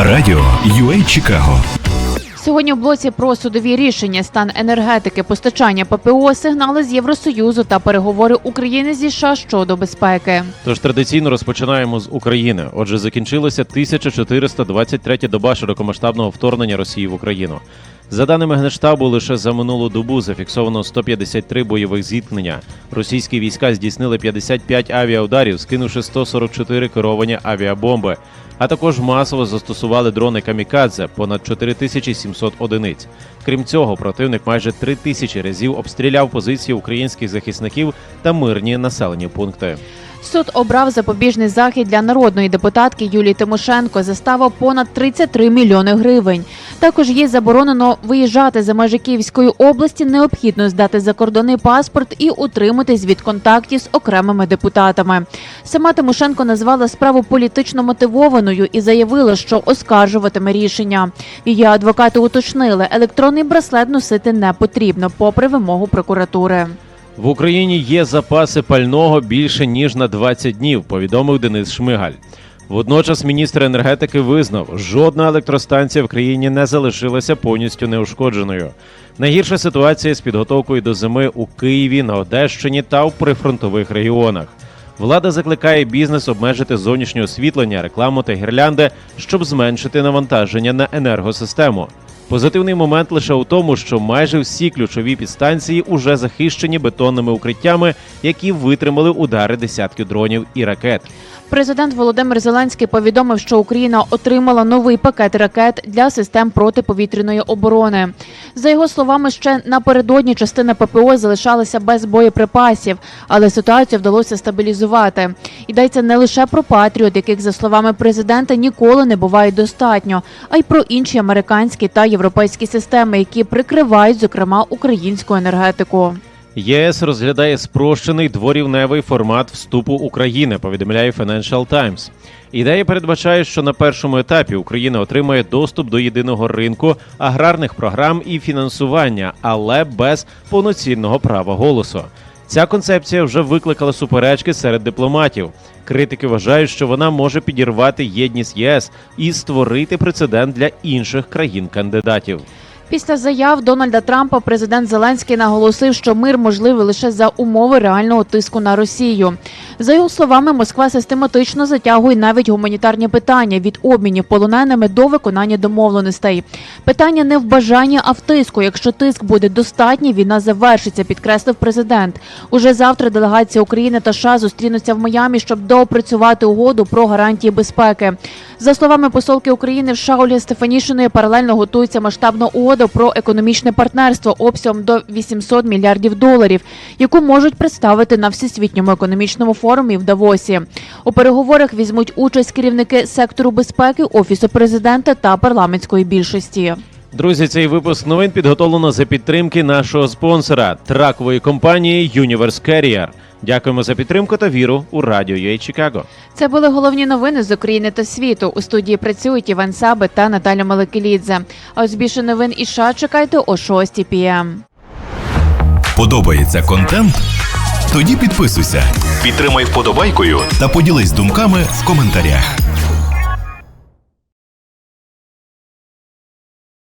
Радіо UA Чикаго. Сьогодні в блоці про судові рішення, стан енергетики, постачання ППО, сигнали з Євросоюзу та переговори України зі США щодо безпеки. Тож традиційно розпочинаємо з України. Отже, закінчилася 1423 доба широкомасштабного вторгнення Росії в Україну. За даними Генштабу, лише за минулу добу зафіксовано 153 бойових зіткнення. Російські війська здійснили 55 авіаударів, скинувши 144 керовані авіабомби. А також масово застосували дрони камікадзе понад 4700 одиниць. Крім цього, противник майже 3000 разів обстріляв позиції українських захисників та мирні населені пункти. Суд обрав запобіжний захід для народної депутатки Юлії Тимошенко. Застава понад 33 мільйони гривень. Також їй заборонено виїжджати за межі Київської області. Необхідно здати закордонний паспорт і утриматись від контактів з окремими депутатами. Сама Тимошенко назвала справу політично мотивованою і заявила, що оскаржуватиме рішення. Її адвокати уточнили, електронний браслет носити не потрібно, попри вимогу прокуратури. В Україні є запаси пального більше ніж на 20 днів, повідомив Денис Шмигаль. Водночас міністр енергетики визнав, жодна електростанція в країні не залишилася повністю неушкодженою. Найгірша ситуація з підготовкою до зими у Києві, на Одещині та в прифронтових регіонах. Влада закликає бізнес обмежити зовнішнє освітлення, рекламу та гірлянди, щоб зменшити навантаження на енергосистему. Позитивний момент лише у тому, що майже всі ключові підстанції уже захищені бетонними укриттями, які витримали удари десятків дронів і ракет. Президент Володимир Зеленський повідомив, що Україна отримала новий пакет ракет для систем протиповітряної оборони. За його словами, ще напередодні частина ППО залишалася без боєприпасів, але ситуацію вдалося стабілізувати. Йдеться не лише про Патріот, яких за словами президента ніколи не буває достатньо, а й про інші американські та європейські системи, які прикривають, зокрема, українську енергетику. ЄС розглядає спрощений дворівневий формат вступу України, повідомляє Financial Times. Ідея передбачає, що на першому етапі Україна отримає доступ до єдиного ринку, аграрних програм і фінансування, але без повноцінного права голосу. Ця концепція вже викликала суперечки серед дипломатів. Критики вважають, що вона може підірвати єдність ЄС і створити прецедент для інших країн-кандидатів. Після заяв Дональда Трампа президент Зеленський наголосив, що мир можливий лише за умови реального тиску на Росію. За його словами, Москва систематично затягує навіть гуманітарні питання від обмінів полоненими до виконання домовленостей. Питання не в бажанні, а в тиску. Якщо тиск буде достатній, війна завершиться, підкреслив президент. Уже завтра делегація України та США зустрінуться в Майамі, щоб доопрацювати угоду про гарантії безпеки. За словами посолки України в Ольги Стефанішиної, паралельно готується масштабна угода про економічне партнерство обсягом до 800 мільярдів доларів, яку можуть представити на всесвітньому економічному форумі в Давосі. У переговорах візьмуть участь керівники сектору безпеки, офісу президента та парламентської більшості. Друзі, цей випуск новин підготовлено за підтримки нашого спонсора тракової компанії Universe Carrier. Дякуємо за підтримку та віру у радіо UA Чикаго. Це були головні новини з України та світу. У студії працюють Іван Саби та Наталя Маликелідзе. А ось більше новин і США чекайте о 6 пм. Подобається контент? Тоді підписуйся, підтримай вподобайкою та поділись думками в коментарях.